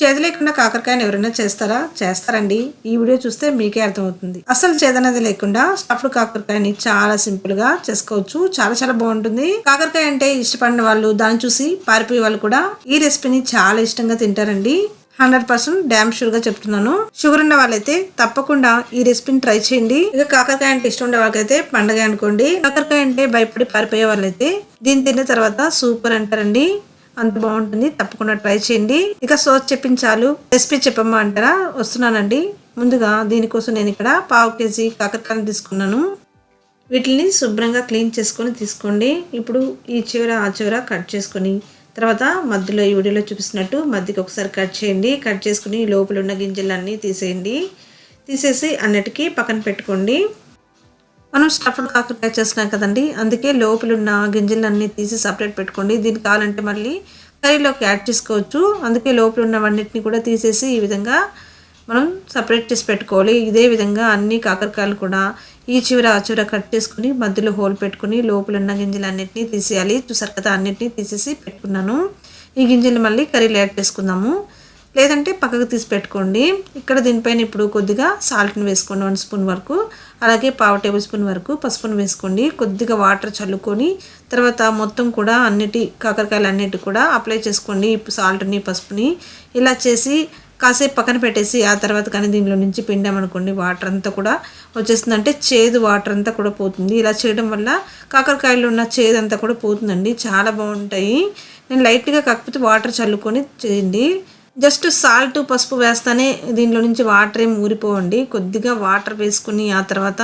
చేదు లేకుండా కాకరకాయని ఎవరైనా చేస్తారా? చేస్తారండి. ఈ వీడియో చూస్తే మీకే అర్థమవుతుంది. అసలు చేదనేది లేకుండా స్టఫ్డ్ కాకరకాయని చాలా సింపుల్గా చేసుకోవచ్చు. చాలా చాలా బాగుంటుంది. కాకరకాయ అంటే ఇష్టపడిన వాళ్ళు దాన్ని చూసి పారిపోయే వాళ్ళు కూడా ఈ రెసిపీని చాలా ఇష్టంగా తింటారండి. హండ్రెడ్ పర్సెంట్ డ్యామ్ షూర్గా చెప్తున్నాను. షుగర్ ఉన్న వాళ్ళైతే తప్పకుండా ఈ రెసిపీని ట్రై చేయండి. ఇక కాకరకాయ అంటే ఇష్టం ఉండే వాళ్ళకైతే పండగ అనుకోండి. కాకరకాయ అంటే భయపడి పారిపోయే వాళ్ళైతే దీన్ని తిన్న తర్వాత సూపర్ అంటారండి. అంత బాగుంటుంది. తప్పకుండా ట్రై చేయండి. ఇక సోస్ చెప్పించాలు రెసిపీ చెప్పమ్మా అంటారా? వస్తున్నానండి. ముందుగా దీనికోసం నేను ఇక్కడ పావు కేజీ కాకరకాయలు తీసుకున్నాను. వీటిని శుభ్రంగా క్లీన్ చేసుకొని తీసుకోండి. ఇప్పుడు ఈ చివర ఆ చివర కట్ చేసుకొని తర్వాత మధ్యలో ఈ వీడియోలో చూపిస్తున్నట్టు మధ్యకి ఒకసారి కట్ చేయండి. కట్ చేసుకుని లోపల ఉన్న గింజలన్నీ తీసేయండి. తీసేసి అన్నిటికీ పక్కన పెట్టుకోండి. మనం స్టఫ్డ్ కాకరకాయ చేస్తున్నాం కదండి. అందుకే లోపలున్న గింజలన్నీ తీసి సపరేట్ పెట్టుకోండి. దీనికి కావాలంటే మళ్ళీ కర్రీలోకి యాడ్ చేసుకోవచ్చు. అందుకే లోపల ఉన్నవన్నిటిని కూడా తీసేసి ఈ విధంగా మనం సపరేట్ చేసి పెట్టుకోవాలి. ఇదే విధంగా అన్ని కాకరకాయలు కూడా ఈ చివర ఆ చివర కట్ చేసుకుని మధ్యలో హోల్ పెట్టుకుని లోపల ఉన్న గింజలన్నిటిని తీసేయాలి. చూసారు కదా అన్నిటినీ తీసేసి పెట్టుకున్నాను. ఈ గింజలు మళ్ళీ కర్రీలో యాడ్ చేసుకుందాము. లేదంటే పక్కకు తీసి పెట్టుకోండి. ఇక్కడ దీనిపైన ఇప్పుడు కొద్దిగా సాల్ట్ని వేసుకోండి వన్ స్పూన్ వరకు. అలాగే పావు టేబుల్ స్పూన్ వరకు పసుపును వేసుకోండి. కొద్దిగా వాటర్ చల్లుకొని తర్వాత మొత్తం కూడా అన్నిటి కాకరకాయలు అన్నిటి కూడా అప్లై చేసుకోండి. సాల్ట్ని పసుపుని ఇలా చేసి కాసేపు పక్కన పెట్టేసి ఆ తర్వాత కానీ దీనిలో నుంచి పిండామనుకోండి వాటర్ అంతా కూడా వచ్చేస్తుంది. అంటే చేదు వాటర్ అంతా కూడా పోతుంది. ఇలా చేయడం వల్ల కాకరకాయలు ఉన్న చేదు అంతా కూడా పోతుందండి. చాలా బాగుంటాయి. నేను లైట్గా కాకపోతే వాటర్ చల్లుకొని చేయండి. జస్ట్ సాల్ట్ పసుపు వేస్తానే దీనిలో నుంచి వాటర్ ఏం ఊరిపోవండి. కొద్దిగా వాటర్ వేసుకుని ఆ తర్వాత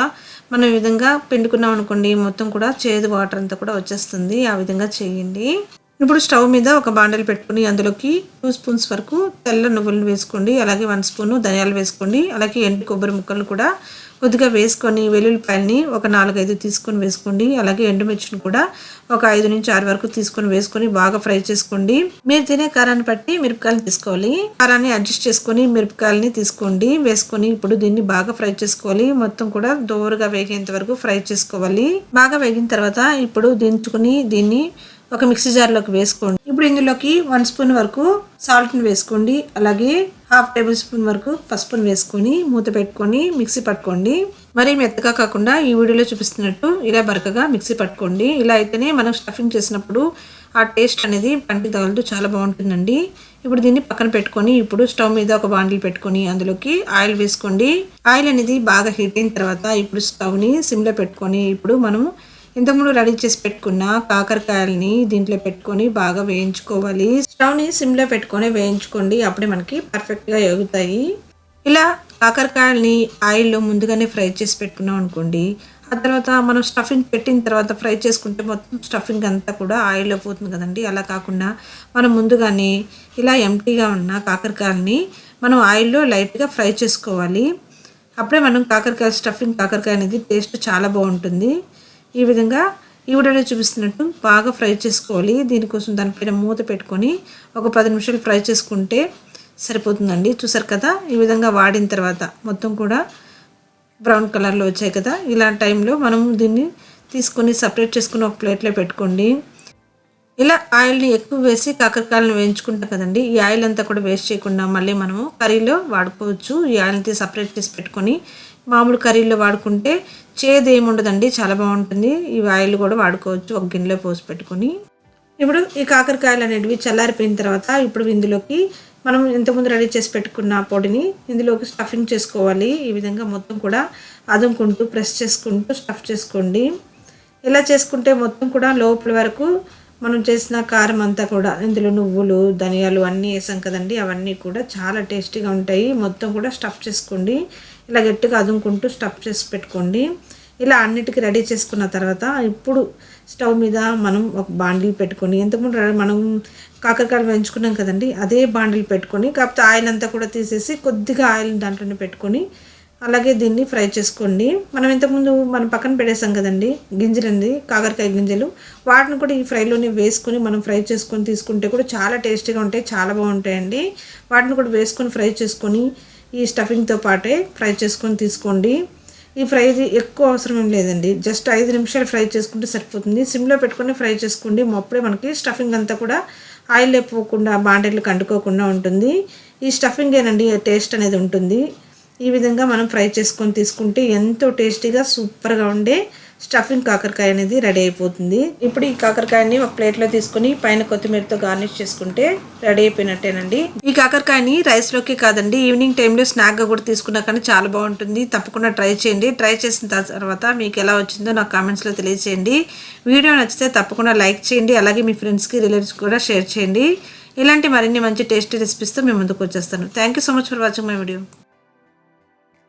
మనం ఈ విధంగా పిండుకున్నాం అనుకోండి మొత్తం కూడా చేదు వాటర్ అంతా కూడా వచ్చేస్తుంది. ఆ విధంగా చేయండి. ఇప్పుడు స్టవ్ మీద ఒక బాండలు పెట్టుకుని అందులోకి టూ స్పూన్స్ వరకు తెల్ల నువ్వులను వేసుకోండి. అలాగే వన్ స్పూన్ ధనియాలు వేసుకోండి. అలాగే ఎండు కొబ్బరి ముక్కలు కూడా కొద్దిగా వేసుకొని వెల్లుల్లిపాయలని ఒక నాలుగైదు తీసుకొని వేసుకోండి. అలాగే ఎండుమిర్చిని కూడా ఒక ఐదు నుంచి ఆరు వరకు తీసుకొని వేసుకొని బాగా ఫ్రై చేసుకోండి. మీరు తినే కారాన్ని బట్టి మిరపకాయలు తీసుకోవాలి. కారాన్ని అడ్జస్ట్ చేసుకొని మిరపకాయలని తీసుకోండి. వేసుకొని ఇప్పుడు దీన్ని బాగా ఫ్రై చేసుకోవాలి. మొత్తం కూడా దోరగా వేగేంత వరకు ఫ్రై చేసుకోవాలి. బాగా వేగిన తర్వాత ఇప్పుడు దించుకుని దీన్ని ఒక మిక్సీ జార్లోకి వేసుకోండి. ఇప్పుడు ఇందులోకి వన్ స్పూన్ వరకు సాల్ట్ని వేసుకోండి. అలాగే హాఫ్ టేబుల్ స్పూన్ వరకు పసుపును వేసుకొని మూత పెట్టుకొని మిక్సీ పట్టుకోండి. మరీ మెత్తగా కాకుండా ఈ వీడియోలో చూపిస్తున్నట్టు ఇలా బరకగా మిక్సీ పట్టుకోండి. ఇలా అయితేనే మనం స్టఫింగ్ చేసినప్పుడు ఆ టేస్ట్ అనేది పంటికి తగలదు చాలా బాగుంటుందండి. ఇప్పుడు దీన్ని పక్కన పెట్టుకొని ఇప్పుడు స్టవ్ మీద ఒక బాండిల్ పెట్టుకొని అందులోకి ఆయిల్ వేసుకోండి. ఆయిల్ అనేది బాగా హీట్ అయిన తర్వాత ఇప్పుడు స్టవ్ని సిమ్లో పెట్టుకొని ఇప్పుడు మనము ఇంతకుముందు రెడీ చేసి పెట్టుకున్న కాకరకాయలని దీంట్లో పెట్టుకొని బాగా వేయించుకోవాలి. స్టవ్ని సిమ్లో పెట్టుకొని వేయించుకోండి. అప్పుడే మనకి పర్ఫెక్ట్గా ఎగుతాయి. ఇలా కాకరకాయలని ఆయిల్లో ముందుగానే ఫ్రై చేసి పెట్టుకున్నాం అనుకోండి ఆ తర్వాత మనం స్టఫింగ్ పెట్టిన తర్వాత ఫ్రై చేసుకుంటే మొత్తం స్టఫింగ్ అంతా కూడా ఆయిల్లో పోతుంది కదండి. అలా కాకుండా మనం ముందుగానే ఇలా ఎంటీగా ఉన్న కాకరకాయలని మనం ఆయిల్లో లైట్గా ఫ్రై చేసుకోవాలి. అప్పుడే మనం కాకరకాయ స్టఫింగ్ కాకరకాయ అనేది టేస్ట్ చాలా బాగుంటుంది. ఈ విధంగా ఈ వీడియోలో చూపిస్తున్నట్టు బాగా ఫ్రై చేసుకోవాలి. దీనికోసం దానిపైన మూత పెట్టుకొని ఒక పది నిమిషాలు ఫ్రై చేసుకుంటే సరిపోతుందండి. చూసారు కదా? ఈ విధంగా వాడిన తర్వాత మొత్తం కూడా బ్రౌన్ కలర్లో వచ్చాయి కదా? ఇలాంటి టైంలో మనం దీన్ని తీసుకొని సపరేట్ చేసుకుని ఒక ప్లేట్లో పెట్టుకోండి. ఇలా ఆయిల్ని ఎక్కువ వేసి కాకరకాయలను వేయించుకుంటాం కదండి. ఈ ఆయిల్ అంతా కూడా వేస్ట్ చేయకుండా మళ్ళీ మనము కర్రీలో వాడుకోవచ్చు. ఈ ఆయిల్ని సపరేట్ చేసి పెట్టుకొని మామూలు కర్రీలో వాడుకుంటే చేదు ఏముండదండి చాలా బాగుంటుంది. ఈ ఆయిల్ కూడా వాడుకోవచ్చు ఒక గిన్నెలో పోసి పెట్టుకొని. ఇప్పుడు ఈ కాకరకాయలు అనేటివి చల్లారిపోయిన తర్వాత ఇప్పుడు ఇందులోకి మనం ఇంతకుముందు రెడీ చేసి పెట్టుకున్న పొడిని ఇందులోకి స్టఫింగ్ చేసుకోవాలి. ఈ విధంగా మొత్తం కూడా అదుముకుంటూ ప్రెస్ చేసుకుంటూ స్టఫ్ చేసుకోండి. ఇలా చేసుకుంటే మొత్తం కూడా లోపల వరకు మనం చేసిన కారం అంతా కూడా ఇందులో నువ్వులు ధనియాలు అన్నీ వేసాం కదండి అవన్నీ కూడా చాలా టేస్టీగా ఉంటాయి. మొత్తం కూడా స్టఫ్ చేసుకోండి. ఇలా గట్టిగా అదుముకుంటూ స్టఫ్ చేసి పెట్టుకోండి. ఇలా అన్నిటికీ రెడీ చేసుకున్న తర్వాత ఇప్పుడు స్టవ్ మీద మనం ఒక బాండిల్ పెట్టుకొని ఎంతకుముందు మనం కాకరకాయలు వేయించుకున్నాం కదండి అదే బాండిల్ పెట్టుకొని కాకపోతే ఆయిల్ అంతా కూడా తీసేసి కొద్దిగా ఆయిల్ దాంట్లోనే పెట్టుకొని అలాగే దీన్ని ఫ్రై చేసుకోండి. మనం ఇంతకుముందు మనం పక్కన పెట్టేసాం కదండి గింజలు అండి కాకరకాయ గింజలు వాటిని కూడా ఈ ఫ్రైలోనే వేసుకొని మనం ఫ్రై చేసుకొని తీసుకుంటే కూడా చాలా టేస్టీగా ఉంటాయి చాలా బాగుంటాయండి. వాటిని కూడా వేసుకొని ఫ్రై చేసుకొని ఈ స్టఫింగ్తో పాటే ఫ్రై చేసుకొని తీసుకోండి. ఈ ఫ్రై ఎక్కువ అవసరం ఏం లేదండి. జస్ట్ ఐదు నిమిషాలు ఫ్రై చేసుకుంటే సరిపోతుంది. సిమ్లో పెట్టుకొని ఫ్రై చేసుకోండి. అప్పుడే మనకి స్టఫింగ్ అంతా కూడా ఆయిల్ లేకపోకుండా బాండెట్లు కండుకోకుండా ఉంటుంది. ఈ స్టఫింగేనండి టేస్ట్ అనేది ఉంటుంది. ఈ విధంగా మనం ఫ్రై చేసుకొని తీసుకుంటే ఎంతో టేస్టీగా సూపర్గా ఉండే స్టఫింగ్ కాకరకాయ అనేది రెడీ అయిపోతుంది. ఇప్పుడు ఈ కాకరకాయని ఒక ప్లేట్లో తీసుకొని పైన కొత్తిమీరతో గార్నిష్ చేసుకుంటే రెడీ అయిపోయినట్టేనండి. ఈ కాకరకాయని రైస్లోకి కాదండి ఈవినింగ్ టైంలో స్నాక్గా కూడా తీసుకున్నా కానీ చాలా బాగుంటుంది. తప్పకుండా ట్రై చేయండి. ట్రై చేసిన తర్వాత మీకు ఎలా వచ్చిందో నాకు కామెంట్స్లో తెలియజేయండి వీడియో నచ్చితే తప్పకుండా లైక్ చేయండి. అలాగే మీ ఫ్రెండ్స్కి రిలేటివ్స్ కూడా షేర్ చేయండి. ఇలాంటి మరిన్ని మంచి టేస్టీ రెసిపీస్తో మేము ముందుకు వచ్చేస్తాను. Thank you so much for watching my video.